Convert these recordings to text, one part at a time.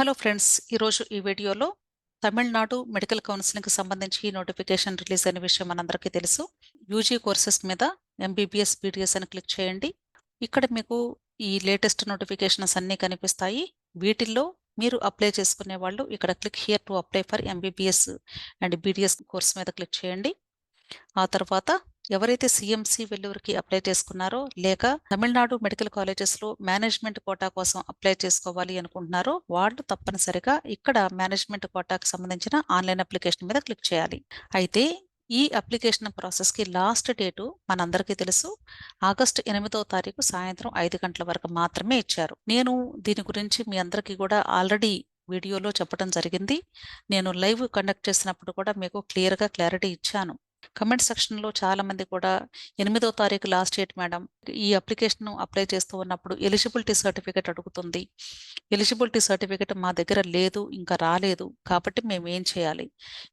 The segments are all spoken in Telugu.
హలో ఫ్రెండ్స్ ఈరోజు ఈ వీడియోలో తమిళనాడు మెడికల్ కౌన్సిలింగ్కి సంబంధించి నోటిఫికేషన్ రిలీజ్ అయిన విషయం మనందరికీ తెలుసు. యూజీ కోర్సెస్ మీద ఎంబీబీఎస్ బీడీఎస్ అని క్లిక్ చేయండి. ఇక్కడ మీకు ఈ లేటెస్ట్ నోటిఫికేషన్స్ అన్నీ కనిపిస్తాయి. వీటిల్లో మీరు అప్లై చేసుకునే వాళ్ళు ఇక్కడ click here to apply for MBBS and BDS course మీద క్లిక్ చేయండి. ఆ తర్వాత ఎవరైతే సిఎంసి వెల్లూరుకి అప్లై చేసుకున్నారో లేక తమిళనాడు మెడికల్ కాలేజెస్లో మేనేజ్మెంట్ కోటా కోసం అప్లై చేసుకోవాలి అనుకుంటున్నారో వాళ్ళు తప్పనిసరిగా ఇక్కడ మేనేజ్మెంట్ కోటాకి సంబంధించిన ఆన్లైన్ అప్లికేషన్ మీద క్లిక్ చేయాలి. అయితే ఈ అప్లికేషన్ ప్రాసెస్కి లాస్ట్ డేటు మనందరికీ తెలుసు. ఆగస్టు ఎనిమిదవ తారీఖు సాయంత్రం ఐదు గంటల వరకు మాత్రమే ఇచ్చారు. నేను దీని గురించి మీ అందరికీ కూడా ఆల్రెడీ వీడియోలో చెప్పడం జరిగింది. నేను లైవ్ కండక్ట్ చేసినప్పుడు కూడా మీకు క్లియర్గా క్లారిటీ ఇచ్చాను. కమెంట్ సెక్షన్లో చాలా మంది కూడా ఎనిమిదో తారీఖు లాస్ట్ డేట్ మేడం ఈ అప్లికేషన్ అప్లై చేస్తూ ఉన్నప్పుడు ఎలిజిబిలిటీ సర్టిఫికేట్ అడుగుతుంది. ఎలిజిబిలిటీ సర్టిఫికేట్ మా దగ్గర లేదు ఇంకా రాలేదు కాబట్టి మేము ఏం చేయాలి?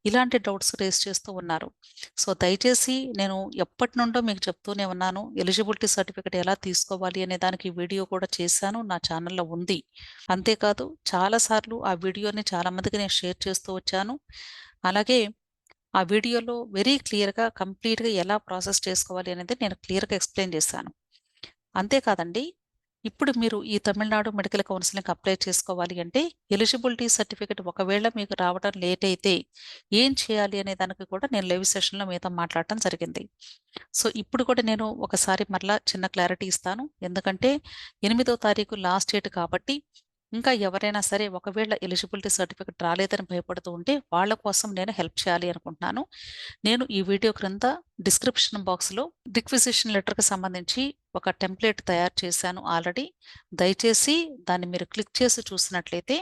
ఇలాంటి డౌట్స్ రేస్ చేస్తూ ఉన్నారు. సో దయచేసి నేను ఎప్పటి నుండో మీకు చెప్తూనే ఉన్నాను ఎలిజిబిలిటీ సర్టిఫికేట్ ఎలా తీసుకోవాలి అనే దానికి వీడియో కూడా చేశాను నా ఛానల్లో ఉంది. అంతేకాదు చాలాసార్లు ఆ వీడియోని చాలామందికి నేను షేర్ చేస్తూ వచ్చాను. అలాగే ఆ వీడియోలో వెరీ క్లియర్గా కంప్లీట్గా ఎలా ప్రాసెస్ చేసుకోవాలి అనేది నేను క్లియర్గా ఎక్స్ప్లెయిన్ చేశాను. అంతేకాదండి ఇప్పుడు మీరు ఈ తమిళనాడు మెడికల్ కౌన్సిలింగ్ అప్లై చేసుకోవాలి అంటే ఎలిజిబిలిటీ సర్టిఫికేట్ ఒకవేళ మీకు రావడం లేట్ అయితే ఏం చేయాలి అనే దానికి కూడా నేను లైవ్ సెషన్లో మీతో మాట్లాడటం జరిగింది. సో ఇప్పుడు కూడా నేను ఒకసారి మరలా చిన్న క్లారిటీ ఇస్తాను. ఎందుకంటే ఎనిమిదో తారీఖు లాస్ట్ డేట్ కాబట్టి ఇంకా ఎవరైనా సరే ఒకవేళ ఎలిజిబిలిటీ సర్టిఫికేట్ రాలేదని భయపడుతూ ఉంటే వాళ్ళ కోసం నేను హెల్ప్ చేయాలి అనుకుంటున్నాను. నేను ఈ వీడియో క్రింద డిస్క్రిప్షన్ బాక్స్లో రిక్విజిషన్ లెటర్కి సంబంధించి ఒక టెంప్లెట్ తయారు చేశాను ఆల్రెడీ. దయచేసి దాన్ని మీరు క్లిక్ చేసి చూసినట్లయితే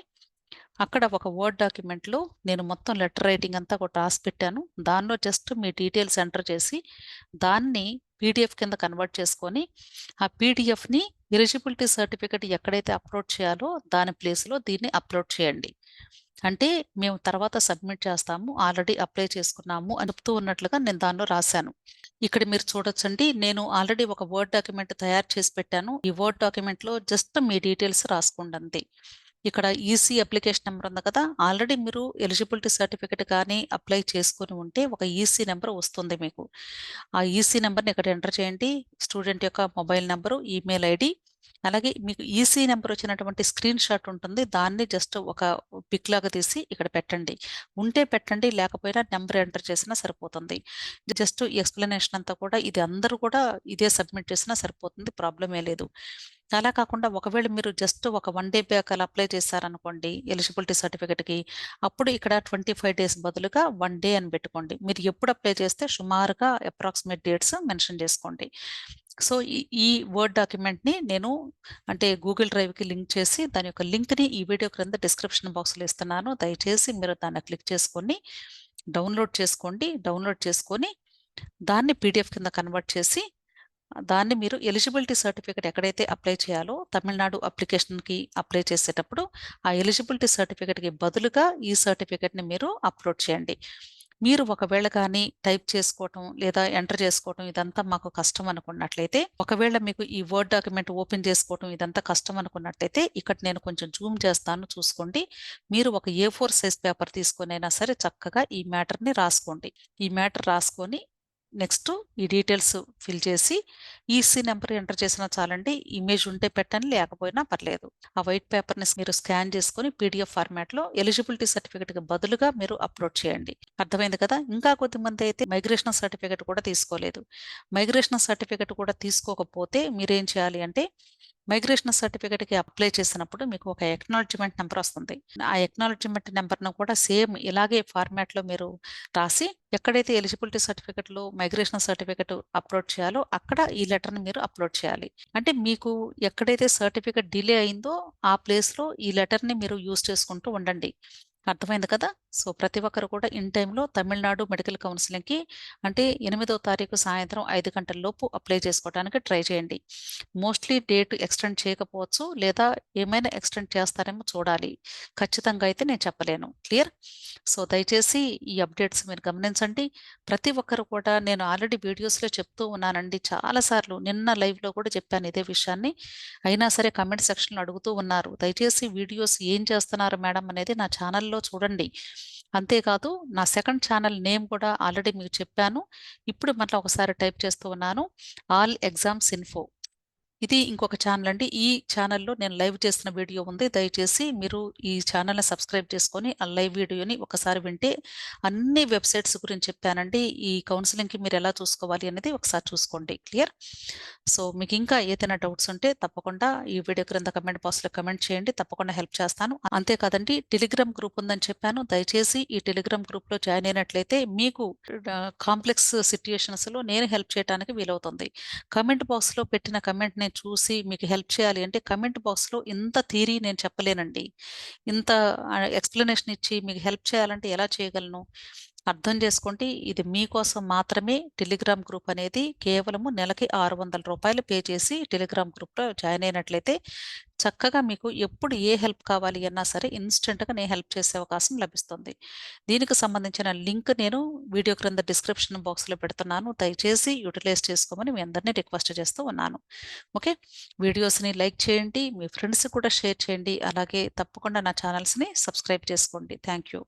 అక్కడ ఒక వర్డ్ డాక్యుమెంట్లో నేను మొత్తం లెటర్ రైటింగ్ అంతా ఒకటి రాసి పెట్టాను. దానిలో జస్ట్ మీ డీటెయిల్స్ ఎంటర్ చేసి దాన్ని పీడిఎఫ్ కింద కన్వర్ట్ చేసుకొని ఆ పీడిఎఫ్ని ఎలిజిబిలిటీ సర్టిఫికేట్ ఎక్కడైతే అప్లోడ్ చేయాలో దాని ప్లేస్లో దీన్ని అప్లోడ్ చేయండి. అంటే మేము తర్వాత సబ్మిట్ చేస్తాము ఆల్రెడీ అప్లై చేసుకున్నాము అనుపుతూ ఉన్నట్లుగా నేను దానిలో రాశాను. ఇక్కడ మీరు చూడొచ్చండి నేను ఆల్రెడీ ఒక వర్డ్ డాక్యుమెంట్ తయారు చేసి పెట్టాను. ఈ వర్డ్ డాక్యుమెంట్లో జస్ట్ మీ డీటెయిల్స్ రాసుకుంటుంది ఇక్కడ ఈసీ అప్లికేషన్ నెంబర్ ఉంది కదా ఆల్రెడీ మీరు ఎలిజిబిలిటీ సర్టిఫికేట్ కానీ అప్లై చేసుకుని ఉంటే ఒక ఈసీ నెంబర్ వస్తుంది మీకు. ఆ ఈసీ నెంబర్ని ఇక్కడ ఎంటర్ చేయండి. స్టూడెంట్ యొక్క మొబైల్ నెంబరు ఈమెయిల్ ఐడి అలాగే మీకు ఈసీ నెంబర్ వచ్చినటువంటి స్క్రీన్ షాట్ ఉంటుంది. దాన్ని జస్ట్ ఒక పిక్ లాగా తీసి ఇక్కడ పెట్టండి. ఉంటే పెట్టండి లేకపోయినా నెంబర్ ఎంటర్ చేసినా సరిపోతుంది. జస్ట్ ఎక్స్ప్లెనేషన్ అంతా కూడా ఇది అందరూ కూడా ఇదే సబ్మిట్ చేసినా సరిపోతుంది ప్రాబ్లమే లేదు. అలా కాకుండా ఒకవేళ మీరు జస్ట్ ఒక వన్ డే బ్యాక్ అలా అప్లై చేశారనుకోండి ఎలిజిబిలిటీ సర్టిఫికేట్కి అప్పుడు ఇక్కడ ట్వంటీ ఫైవ్ డేస్ బదులుగా వన్ డే అని పెట్టుకోండి. మీరు ఎప్పుడు అప్లై చేస్తే సుమారుగా అప్రాక్సిమేట్ డేట్స్ మెన్షన్ చేసుకోండి. సో ఈ వర్డ్ డాక్యుమెంట్ని నేను అంటే గూగుల్ డ్రైవ్కి లింక్ చేసి దాని యొక్క లింక్ని ఈ వీడియో క్రింద డిస్క్రిప్షన్ బాక్స్లో ఇస్తున్నాను. దయచేసి మీరు దాన్ని క్లిక్ చేసుకొని డౌన్లోడ్ చేసుకోండి. డౌన్లోడ్ చేసుకొని దాన్ని పీడిఎఫ్ కింద కన్వర్ట్ చేసి దాన్ని మీరు ఎలిజిబిలిటీ సర్టిఫికేట్ ఎక్కడైతే అప్లై చేయాలో తమిళనాడు అప్లికేషన్కి అప్లై చేసేటప్పుడు ఆ ఎలిజిబిలిటీ సర్టిఫికేట్కి బదులుగా ఈ సర్టిఫికేట్ని మీరు అప్లోడ్ చేయండి. మీరు ఒకవేళ కానీ టైప్ చేసుకోవటం లేదా ఎంటర్ చేసుకోవటం ఇదంతా మాకు కష్టం అనుకున్నట్లయితే ఒకవేళ మీకు ఈ వర్డ్ డాక్యుమెంట్ ఓపెన్ చేసుకోవటం ఇదంతా కష్టం అనుకున్నట్లయితే ఇక్కడ నేను కొంచెం జూమ్ చేస్తాను చూసుకోండి. మీరు ఒక ఏ ఫోర్ సైజ్ పేపర్ తీసుకొని అయినా సరే చక్కగా ఈ మ్యాటర్ని రాసుకోండి. ఈ మ్యాటర్ రాసుకొని నెక్స్ట్ ఈ డీటెయిల్స్ ఫిల్ చేసి ఈసీ నెంబర్ ఎంటర్ చేసినా చాలండి. ఇమేజ్ ఉంటే పెట్టండి లేకపోయినా పర్లేదు. ఆ వైట్ పేపర్ని మీరు స్కాన్ చేసుకొని పీడిఎఫ్ ఫార్మాట్లో ఎలిజిబిలిటీ సర్టిఫికేట్కి బదులుగా మీరు అప్లోడ్ చేయండి. అర్థమైంది కదా? ఇంకా కొద్దిమంది అయితే మైగ్రేషన్ సర్టిఫికేట్ కూడా తీసుకోలేదు. మైగ్రేషన్ సర్టిఫికేట్ కూడా తీసుకోకపోతే మీరేం చేయాలి అంటే మైగ్రేషన్ సర్టిఫికేట్కి అప్లై చేసినప్పుడు మీకు ఒక ఎక్నాలజ్మెంట్ నెంబర్ వస్తుంది. ఆ ఎక్నాలజ్మెంట్ నెంబర్ను కూడా సేమ్ ఇలాగే ఫార్మాట్లో మీరు రాసి ఎక్కడైతే ఎలిజిబిలిటీ సర్టిఫికేట్లో మైగ్రేషన్ సర్టిఫికేట్ అప్లోడ్ చేయాలో అక్కడ ఈ లెటర్ని మీరు అప్లోడ్ చేయాలి. అంటే మీకు ఎక్కడైతే సర్టిఫికేట్ డిలే అయిందో ఆ ప్లేస్లో ఈ లెటర్ని మీరు యూస్ చేసుకుంటూ ఉండండి. అర్థమైంది కదా! సో, ప్రతి ఒక్కరు కూడా ఇన్ టైంలో తమిళనాడు మెడికల్ కౌన్సిలింగ్‌కి అంటే ఎనిమిదో తారీఖు సాయంత్రం ఐదు గంటల లోపు అప్లై చేసుకోవడానికి ట్రై చేయండి. మోస్ట్‌లీ డేట్ ఎక్స్‌టెండ్ చేయకపోవచ్చు లేదా ఏమైనా ఎక్స్‌టెండ్ చేస్తారేమో చూడాలి. ఖచ్చితంగా అయితే నేను చెప్పలేను. క్లియర్? సో, దయచేసి ఈ అప్డేట్స్ మీరు గమనించండి. ప్రతి ఒక్కరు కూడా నేను ఆల్రెడీ వీడియోస్‌లో చెప్తూ ఉన్నానండి చాలా సార్లు. నిన్న లైవ్‌లో కూడా చెప్పాను ఇదే విషయాన్ని. అయినా సరే కమెంట్ సెక్షన్‌లో అడుగుతూ ఉన్నారు. దయచేసి వీడియోస్ ఏం చేస్తున్నారు మేడం అనేది నా ఛానల్‌లో చూడండి. అంతేకాదు నా సెకండ్ ఛానల్ నేమ్ కూడా ఆల్రెడీ మీకు చెప్పాను. ఇప్పుడు మళ్ళీ ఒకసారి టైప్ చేస్తూ ఉన్నాను. All exams info. ఇది ఇంకొక ఛానల్ అండి. ఈ ఛానల్‌లో నేను లైవ్ చేసిన వీడియో ఉంది. దయచేసి మీరు ఈ ఛానల్‌ని సబ్స్క్రైబ్ చేసుకొని ఆ లైవ్ వీడియోని ఒకసారి వింటే అన్ని వెబ్‌సైట్స్ గురించి చెప్పానండి. ఈ కౌన్సిలింగ్కి మీరు ఎలా చూసుకోవాలి అనేది ఒకసారి చూసుకోండి. క్లియర్? సో, మీకు ఇంకా ఏదైనా డౌట్స్ ఉంటే తప్పకుండా ఈ వీడియో క్రింద కమెంట్ బాక్స్‌లో కమెంట్ చేయండి. తప్పకుండా హెల్ప్ చేస్తాను. అంతేకాదండి టెలిగ్రామ్ గ్రూప్ ఉందని చెప్పాను. దయచేసి ఈ టెలిగ్రామ్ గ్రూప్‌లో జాయిన్ అయినట్లయితే మీకు కాంప్లెక్స్ సిట్యుయేషన్స్‌లో నేను హెల్ప్ చేయటానికి వీలవుతుంది. కమెంట్ బాక్స్‌లో పెట్టిన కమెంట్‌ని నేను చూసి మీకు హెల్ప్ చేయాలి అంటే కమెంట్ బాక్స్‌లో ఇంత థీరీ నేను చెప్పలేనండి. ఇంత ఎక్స్ప్లెనేషన్ ఎక్స్‌ప్లనేషన్ ఇచ్చి మీకు హెల్ప్ చేయాలంటే ఎలా చేయగలను? అర్థం చేసుకోండి. ఇది మీకోసం మాత్రమే టెలిగ్రామ్ గ్రూప్ అనేది కేవలము నెలకి ఆరు వందల రూపాయలు పే చేసి టెలిగ్రామ్ గ్రూప్‌లో జాయిన్ అయినట్లయితే చక్కగా మీకు ఎప్పుడు ఏ హెల్ప్ కావాలి అన్నా సరే ఇన్స్టెంట్గా నేను హెల్ప్ చేసే అవకాశం లభిస్తుంది. దీనికి సంబంధించిన లింక్ నేను వీడియో క్రింద డిస్క్రిప్షన్ బాక్స్‌లో పెడుతున్నాను. దయచేసి యుటిలైజ్ చేసుకోమని మీ అందరిని రిక్వెస్ట్ చేస్తూ ఉన్నాను. ఓకే. వీడియోస్‌ని లైక్ చేయండి. మీ ఫ్రెండ్స్‌కి కూడా షేర్ చేయండి. అలాగే తప్పకుండా నా ఛానల్స్‌ని సబ్స్క్రైబ్ చేసుకోండి. Thank you.